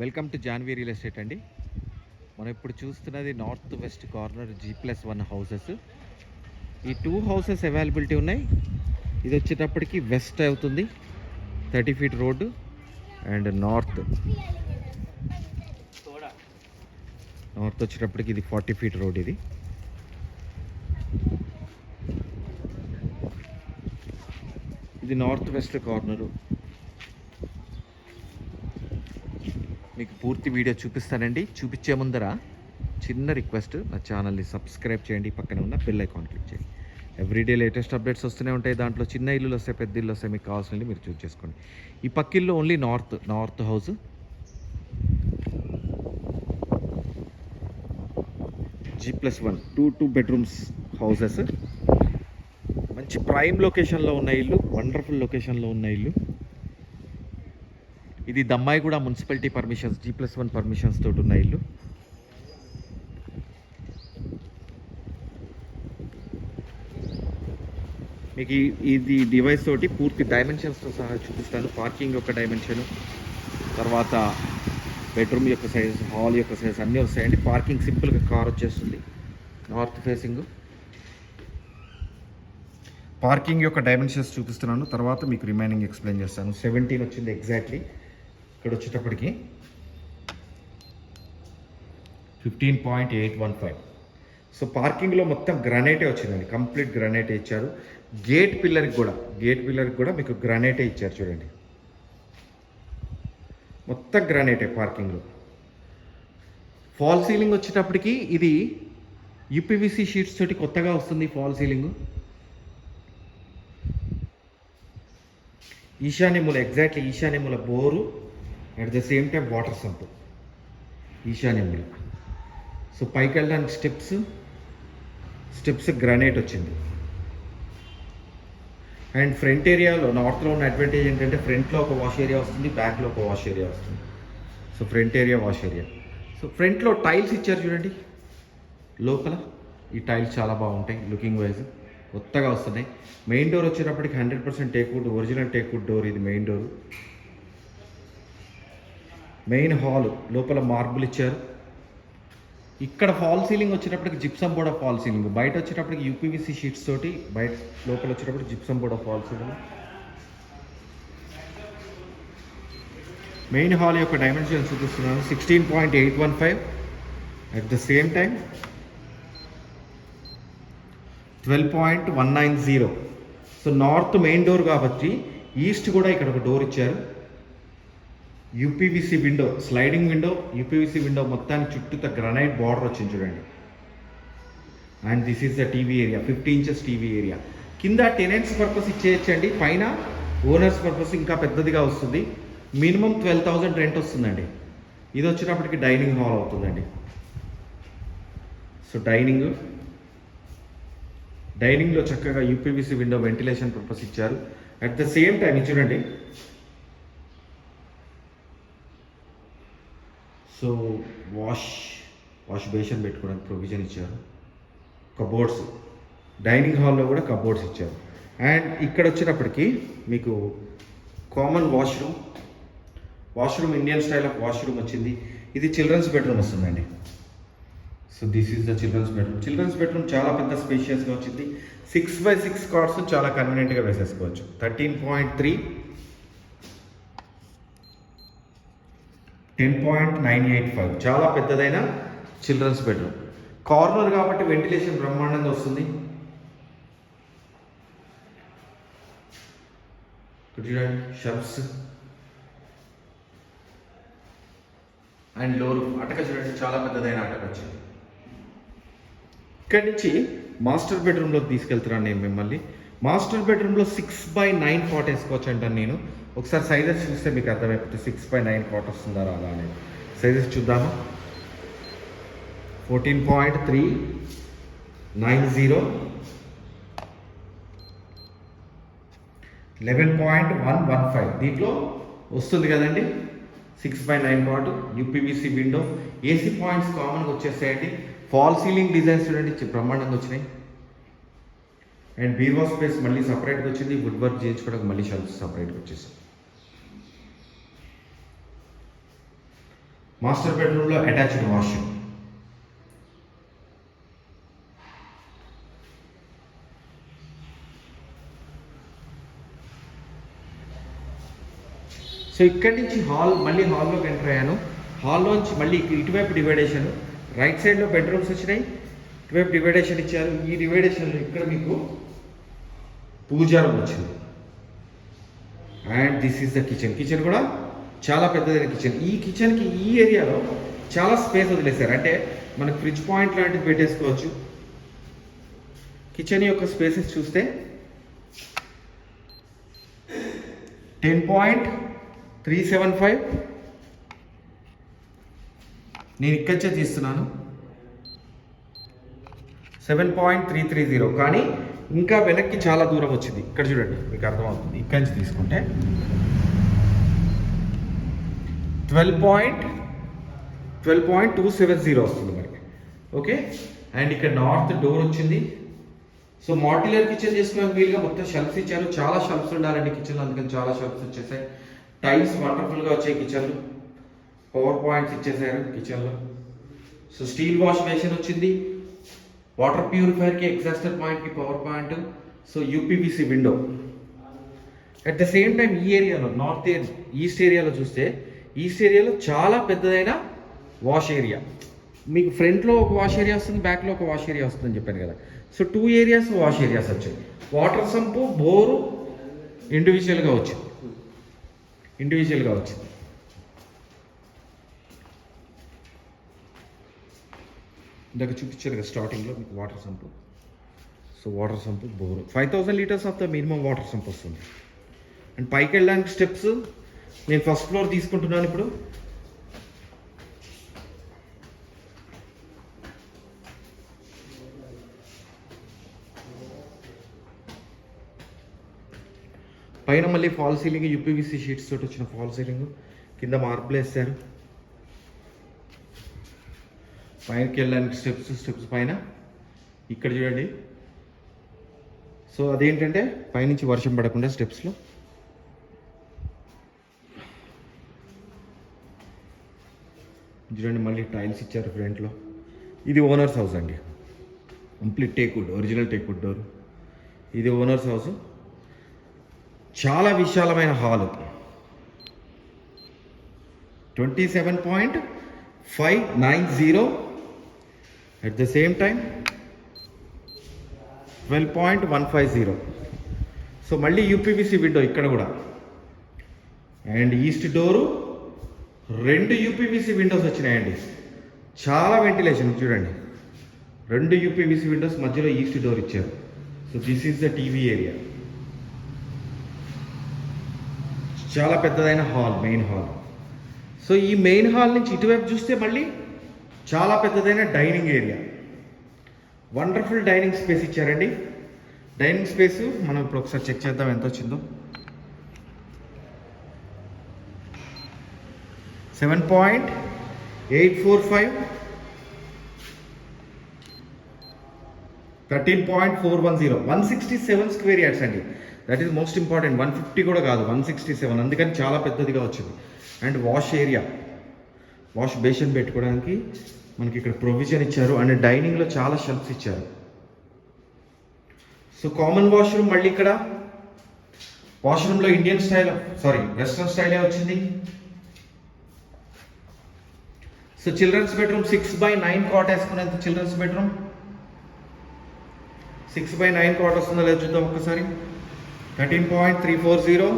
Welcome to Janvi real estate అండి. మనం ఇప్పుడు చూస్తున్నది north west corner G plus one houses. ఈ టూ హౌసెస్ అవైలబిలిటీ ఉన్నాయి. ఇది వచ్చేటప్పటికి వెస్ట్ అవుతుంది. Thirty feet road and north. North వచ్చేటప్పటికి ఇది ఫార్టీ ఫీట్ రోడ్ ఇది. ఇది నార్త్ వెస్ట్ కార్నరు. మీకు పూర్తి వీడియో చూపిస్తానండి. చూపించే ముందర చిన్న రిక్వెస్ట్ నా ఛానల్ని సబ్స్క్రైబ్ చేయండి. పక్కనే ఉన్న బెల్ ఐకాన్ క్లిక్ చేయండి. ఎవ్రీడే లేటెస్ట్ అప్డేట్స్ వస్తూనే ఉంటాయి. దాంట్లో చిన్న ఇల్లులు వస్తాయి పెద్ద ఇల్లు వస్తాయి. మీకు కావాల్సినవి మీరు చూస్ చేసుకోండి. ఈ పక్కిల్లు only north north house G plus one two two bedrooms houses మంచి ప్రైమ్ లొకేషన్లో ఉన్న ఇల్లు వండర్ఫుల్ లొకేషన్లో ఉన్న ఇల్లు. ఇది దమ్మాయి కూడా municipality permissions G plus one permissions తోటి ఉన్న ఇల్లు. మీకు ఇది డివైస్ తోటి పూర్తి డైమెన్షన్స్తో సహా చూపిస్తాను. పార్కింగ్ యొక్క డైమెన్షన్ తర్వాత బెడ్రూమ్ యొక్క సైజ్ హాల్ యొక్క సైజ్ అన్నీ వస్తాయండి. పార్కింగ్ సింపుల్గా కార్ వచ్చేస్తుంది. నార్త్ ఫేసింగ్ పార్కింగ్ యొక్క డైమెన్షన్స్ చూపిస్తున్నాను. తర్వాత మీకు రిమైనింగ్ ఎక్స్ప్లెయిన్ చేస్తాను. సెవెంటీన్ వచ్చింది ఎగ్జాక్ట్లీ ఇక్కడ వచ్చేటప్పటికి fifteen point eight one five. So పార్కింగ్లో మొత్తం గ్రనైటే వచ్చిందండి. కంప్లీట్ గ్రనైటే ఇచ్చారు. గేట్ పిల్లర్కి కూడా గేట్ పిల్లర్కి కూడా మీకు గ్రనైటే ఇచ్చారు చూడండి. మొత్తం గ్రానైటే పార్కింగ్లో. ఫాల్ సీలింగ్ వచ్చేటప్పటికి ఇది యూపీవీసీ షీట్స్ తోటి కొత్తగా వస్తుంది ఫాల్ సీలింగ్. ఈశాన్యముల exactly ఈశాన్యముల bore. At the same time water sump ఈశాన్యంలో సో పైకి వెళ్ళడానికి స్టెప్స్ స్టెప్స్ గ్రానైట్ వచ్చింది. అండ్ ఫ్రంట్ ఏరియాలో నార్త్లో ఉన్న అడ్వాంటేజ్ ఏంటంటే ఫ్రంట్లో ఒక వాష్ ఏరియా వస్తుంది బ్యాక్లో ఒక వాష్ ఏరియా వస్తుంది. So front area wash area so ఫ్రంట్లో టైల్స్ ఇచ్చారు చూడండి. లోపల ఈ టైల్స్ చాలా బాగుంటాయి లుకింగ్ వైజ్ కొత్తగా వస్తున్నాయి. మెయిన్ డోర్ వచ్చేటప్పటికి hundred percent teakwood original teakwood door ఇది మెయిన్ డోర్ మెయిన్ హాల్ లోపల మార్బుల్ ఇచ్చారు. ఇక్కడ ఫాల్ సీలింగ్ వచ్చేటప్పటికి gypsum board of fall ceiling. బయట వచ్చేటప్పటికి యూపీవీసీ షీట్స్ తోటి బయట లోపల వచ్చేటప్పటికి gypsum board of fall ceiling. Main hall యొక్క డైమెన్షన్ చూపిస్తున్నాను. Sixteen point eight one five at the same time twelve point one nine zero. So north main door కాబట్టి east కూడా ఇక్కడ ఒక డోర్ ఇచ్చారు. UPVC window sliding window UPVC window మొత్తానికి చుట్టూ granite border వచ్చింది చూడండి. And this is the TV area fifty inches TV area కింద టెనెంట్స్ పర్పస్ ఇచ్చేయచ్చండి. పైన ఓనర్స్ పర్పస్ ఇంకా పెద్దదిగా వస్తుంది. మినిమం ట్వెల్వ్ థౌజండ్ రెంట్ వస్తుందండి. ఇది వచ్చినప్పటికి డైనింగ్ హాల్ అవుతుందండి. సో డైనింగ్ డైనింగ్లో చక్కగా యూపీవీసీ విండో వెంటిలేషన్ పర్పస్ ఇచ్చారు. అట్ ద సేమ్ టైం చూడండి. సో వాష్ వాష్ బేషన్ పెట్టుకోవడానికి ప్రొవిజన్ ఇచ్చారు. కబోర్డ్స్ డైనింగ్ హాల్లో కూడా కబోర్డ్స్ ఇచ్చారు. అండ్ ఇక్కడ వచ్చేటప్పటికి మీకు common washroom washroom Indian style of washroom వచ్చింది. ఇది చిల్డ్రన్స్ బెడ్రూమ్ వస్తుందండి. So this is the children's bedroom children's bedroom చాలా పెద్ద స్పేషియస్గా వచ్చింది. సిక్స్ బై సిక్స్ కార్డ్స్ చాలా కన్వీనియంట్గా వేసేసుకోవచ్చు. Thirteen point three ten point nine eight five చాలా పెద్దదైన చిల్డ్రన్స్ బెడ్రూమ్ కార్నర్ కాబట్టి వెంటిలేషన్ బ్రహ్మాండంగా వస్తుంది. ఇక్కడ చూడండి అండ్ లోరు అటక చూడండి చాలా పెద్దదైన అటక వచ్చింది. ఇక్కడి నుంచి మాస్టర్ బెడ్రూమ్లోకి తీసుకెళ్తున్నాను నేను మిమ్మల్ని. మాస్టర్ బెడ్రూమ్లో సిక్స్ బై నైన్ కాట్ వేసుకోవచ్చు అంటాను నేను. ఒకసారి సైజెస్ చూస్తే మీకు అర్థమైపోతుంది. సిక్స్ బై నైన్ కాట్ వస్తుందా అలా అనేది. సైజెస్ చూద్దాము? Fourteen point three nine zero eleven point one one five దీంట్లో వస్తుంది కదండి. సిక్స్ బై నైన్ పాటు యూపీవీసీ విండో ఏసీ పాయింట్స్ కామన్గా వచ్చేస్తాయండి. ఫాల్ సీలింగ్ డిజైన్స్ చూడండి. బ్రహ్మాండంగా వచ్చినాయి. అండ్ బీర్వా స్పేస్ మళ్ళీ సపరేట్గా వచ్చింది. వుడ్ వర్క్ చేయించుకోవడానికి మళ్ళీ షెల్ఫ్ సపరేట్గా వచ్చేసాయి మాస్టర్ బెడ్రూమ్లో అటాచ్డ్ వాష్రూమ్ సో ఇక్కడి నుంచి హాల్ మళ్ళీ హాల్లోకి ఎంటర్ అయ్యాను. హాల్లోంచి మళ్ళీ ఇటువైపు డివైడేషన్ రైట్ సైడ్లో బెడ్రూమ్స్ వచ్చినాయి. ఇటువైపు డివైడేషన్ ఇచ్చారు. ఈ డివైడేషన్లో ఇక్కడ మీకు పూజారం వచ్చింది. And this is the kitchen kitchen కూడా చాలా పెద్దదైన కిచెన్ ఈ కిచెన్కి ఈ ఏరియాలో చాలా స్పేస్ వదిలేశారు. అంటే మనకు ఫ్రిడ్జ్ పాయింట్ లాంటిది పెట్టేసుకోవచ్చు. కిచెన్ యొక్క స్పేసెస్ చూస్తే ten point three seven five నేను ఇక్కడే తీస్తున్నాను. Seven point three three zero కానీ ఇంకా వెనక్కి చాలా దూరం వచ్చింది. ఇక్కడ చూడండి మీకు అర్థమవుతుంది. ఇక్కడి నుంచి తీసుకుంటే twelve point twelve point two seven zero వస్తుంది మనకి ఓకే? అండ్ ఇక్కడ నార్త్ డోర్ వచ్చింది. సో మాడ్యులర్ కిచెన్ చేసుకోవడానికి వీలుగా మొత్తం షెల్ఫ్స్ ఇచ్చారు. చాలా షెల్ఫ్స్ ఉండాలండి కిచెన్ అందుకని చాలా షెల్ఫ్స్ వచ్చేసాయి. టైల్స్ వండర్ఫుల్గా వచ్చాయి కిచెన్లో పవర్ పాయింట్స్ ఇచ్చేసారు కిచెన్లో సో స్టీల్ వాష్ బేసిన్ వచ్చింది. వాటర్ ప్యూరిఫైర్కి ఎగ్జాస్టర్ పాయింట్కి power point so UPVC window. At the same time ఈ ఏరియాలో నార్త్ ఈస్ట్ ఏరియాలో చూస్తే ఈస్ట్ ఏరియాలో చాలా పెద్దదైన వాష్ ఏరియా మీకు ఫ్రంట్లో ఒక వాష్ ఏరియా వస్తుంది బ్యాక్లో ఒక వాష్ ఏరియా వస్తుందని చెప్పాను కదా. So two areas wash areas వచ్చాయి. వాటర్ సంపు బోరు ఇండివిజువల్గా వచ్చింది. ఇండివిజువల్గా వచ్చింది. ఇందాక చూపించారు కదా స్టార్టింగ్లో మీకు water sump so water sump bore. Five thousand litres of the minimum water sump వస్తుంది. అండ్ పైకి వెళ్ళడానికి స్టెప్స్ నేను ఫస్ట్ ఫ్లోర్ తీసుకుంటున్నాను ఇప్పుడు. పైన మళ్ళీ ఫాల్ సీలింగ్ యూపీవీసీ షీట్స్ తోటి వచ్చిన ఫాల్ సీలింగ్ కింద మార్బుల్ వేస్తారు పైనకి వెళ్ళడానికి స్టెప్స్ స్టెప్స్ పైన. ఇక్కడ చూడండి. సో అదేంటంటే పైనుంచి వర్షం పడకుండా స్టెప్స్లో. చూడండి మళ్ళీ టైల్స్ ఇచ్చారు ఫ్రంట్లో. ఇది ఓనర్స్ హౌస్ అండి. Complete teakwood original teakwood door. ఇది ఓనర్స్ హౌస్. చాలా విశాలమైన hall. Twenty seven point five nine zero at the same time twelve point one five zero so మళ్ళీ యూపీవీసీ విండో ఇక్కడ కూడా. అండ్ ఈస్ట్ డోరు రెండు UPVC windows వచ్చినాయండి. చాలా ventilation చూడండి. రెండు యూపీవీసీ విండోస్ మధ్యలో ఈస్ట్ డోర్ ఇచ్చారు. So this is the TV area చాలా పెద్దదైన హాల్ మెయిన్ హాల్ సో ఈ మెయిన్ హాల్ నుంచి ఇటువైపు చూస్తే మళ్ళీ చాలా పెద్దదైన dining area. Wonderful dining space ఇచ్చారండి. డైనింగ్ స్పేస్ మనం ఇప్పుడు ఒకసారి చెక్ చేద్దాం ఎంత వచ్చిందో. Seven point eight four five thirteen point four one zero one sixty seven square yards అండి. That is most important one fifty కూడా కాదు. వన్ సిక్స్టీ సెవెన్ అందుకని చాలా పెద్దదిగా వచ్చింది. And wash area wash basin పెట్టుకోవడానికి మనకి ఇక్కడ ప్రొవిజన్ ఇచ్చారు అండ్ డైనింగ్లో చాలా షెల్ఫ్స్ ఇచ్చారు. సో కామన్ వాష్రూమ్ మళ్ళీ ఇక్కడ. వాష్రూమ్లో ఇండియన్ స్టైల్ సారీ వెస్ట్రన్ స్టైలే వచ్చింది. So children's bedroom six by nine cot వేసుకునేంత children's bedroom. Six by nine cot వస్తుందో లేదో చూద్దాం ఒక్కసారి. Thirteen point three four zero.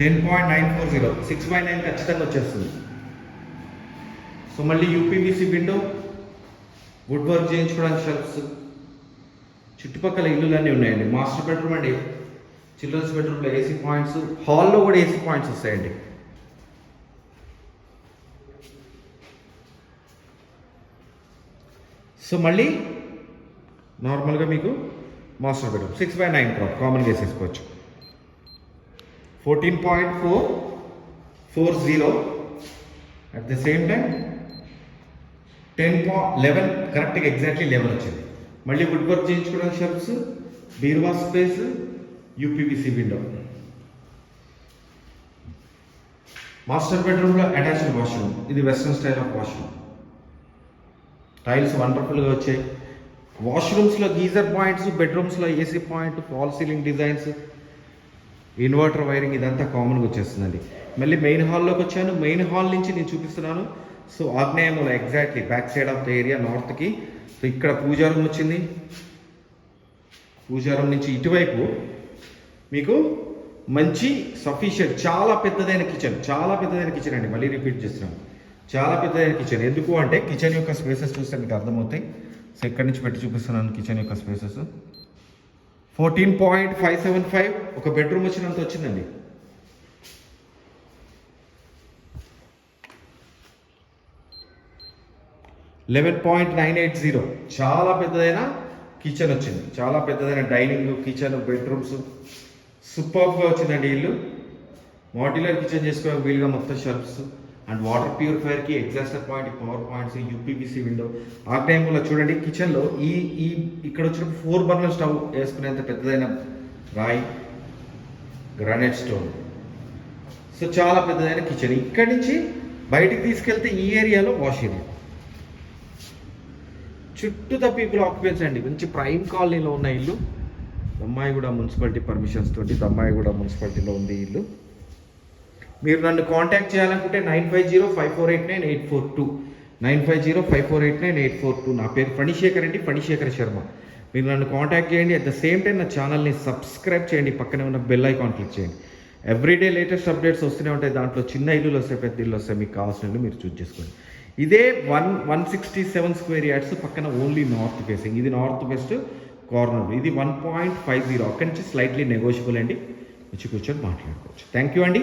Ten point nine four zero six by nine ఖచ్చితంగా వచ్చేస్తుంది. సో మళ్ళీ UPVC window wood work చేయించుకోవడానికి shelves చుట్టుపక్కల ఇల్లులన్నీ ఉన్నాయండి. మాస్టర్ బెడ్రూమ్ అండి. చిల్డ్రన్స్ బెడ్రూమ్లో ఏసీ పాయింట్స్ హాల్లో కూడా ఏసీ పాయింట్స్ వస్తాయండి. సో మళ్ళీ నార్మల్గా మీకు master bedroom six by nine కామన్గా వేసేసుకోవచ్చు. Fourteen point four four zero at the same time ten పా లెవెన్ కరెక్ట్గా ఎగ్జాక్ట్లీ లెవెన్ వచ్చింది. మళ్ళీ వుడ్ వర్క్ చేయించుకోవడానికి షర్ప్స్ బీర్వా స్పేస్ యూపీవీసీ విండో మాస్టర్ బెడ్రూమ్లో అటాచ్డ్ వాష్రూమ్ ఇది western style of washroom tiles వండర్ఫుల్గా వచ్చాయి. వాష్రూమ్స్లో geyser points బెడ్రూమ్స్లో AC point fall ceiling designs inverter wiring ఇదంతా కామన్గా వచ్చేస్తుందండి. మళ్ళీ మెయిన్ హాల్లోకి వచ్చాను. మెయిన్ హాల్ నుంచి నేను చూపిస్తున్నాను. సో ఆగ్నేయంలో exactly back side of the area నార్త్కి. So ఇక్కడ పూజారం వచ్చింది. పూజారం నుంచి ఇటువైపు మీకు మంచి సఫిషియెంట్ చాలా పెద్దదైన కిచెన్ చాలా పెద్దదైన కిచెన్ అండి. మళ్ళీ రిపీట్ చేస్తున్నాను. చాలా పెద్దదైన కిచెన్. ఎందుకు అంటే కిచెన్ యొక్క స్పేసెస్ చూస్తే మీకు అర్థమవుతాయి. సో ఎక్కడి నుంచి పెట్టి చూపిస్తున్నాను కిచెన్ యొక్క spaces. Fourteen point five seven five ఒక బెడ్రూమ్ వచ్చినంత వచ్చిందండి. Eleven point nine eight zero. చాలా పెద్దదైన కిచెన్ వచ్చింది. చాలా పెద్దదైన డైనింగ్ కిచెన్ బెడ్రూమ్స్. సూపర్గా వచ్చిందండి ఇల్లు. మాడ్యులర్ కిచెన్ చేసుకోవడానికి వీలుగా మొత్తం shelves. And water ప్యూరిఫైర్కి exhauster point power points UPVC window. ఆ టైంలో చూడండి కిచెన్లో ఈ ఈ ఇక్కడ వచ్చిన ఫోర్ బర్నర్ స్టవ్ వేసుకునేంత పెద్దదైన రాయి గ్రానైట్ స్టోన్ సో చాలా పెద్దదైన కిచెన్ ఇక్కడి నుంచి బయటికి తీసుకెళ్తే ఈ ఏరియాలో వాష్ ఏరియా చుట్టూ పీపుల్ ఆక్యుపెన్స్ అండి. మంచి ప్రైమ్ కాలనీలో ఉన్న ఇల్లు. దమ్మాయిగూడ మున్సిపాలిటీ పర్మిషన్స్ తోటి దమ్మాయిగూడ మున్సిపాలిటీలో ఉంది ఇల్లు. మీరు నన్ను కాంటాక్ట్ చేయాలనుకుంటే nine five zero five four eight nine eight four two. Nine five zero five four eight nine eight four two. నా పేరు ఫణిశేఖర్ అండి ఫణిశేఖర్ శర్మ. మీరు నన్ను కాంటాక్ట్ చేయండి. అట్ ద సేమ్ టైం నా ఛానల్ని సబ్స్క్రైబ్ చేయండి. పక్కనే ఉన్న బెల్ ఐకాన్ క్లిక్ చేయండి. ఎవ్రీడే లేటెస్ట్ అప్డేట్స్ వస్తూనే ఉంటాయి. దాంట్లో చిన్న ఇల్లులు వస్తాయి పెద్ద ఇల్లు వస్తాయి. మీకు కావాల్సిన మీరు చూస్ చేసుకోండి. ఇదే one one sixty seven square yards పక్కన ఓన్లీ నార్త్ ఫేసింగ్ ఇది నార్త్ వెస్ట్ కార్నర్ ఇది వన్ పాయింట్ ఫైవ్ జీరో అక్కడి నుంచి స్లైట్లీ నెగోషియబుల్ అండి. వచ్చి కూర్చొని మాట్లాడుకోవచ్చు. థ్యాంక్ యూ అండి.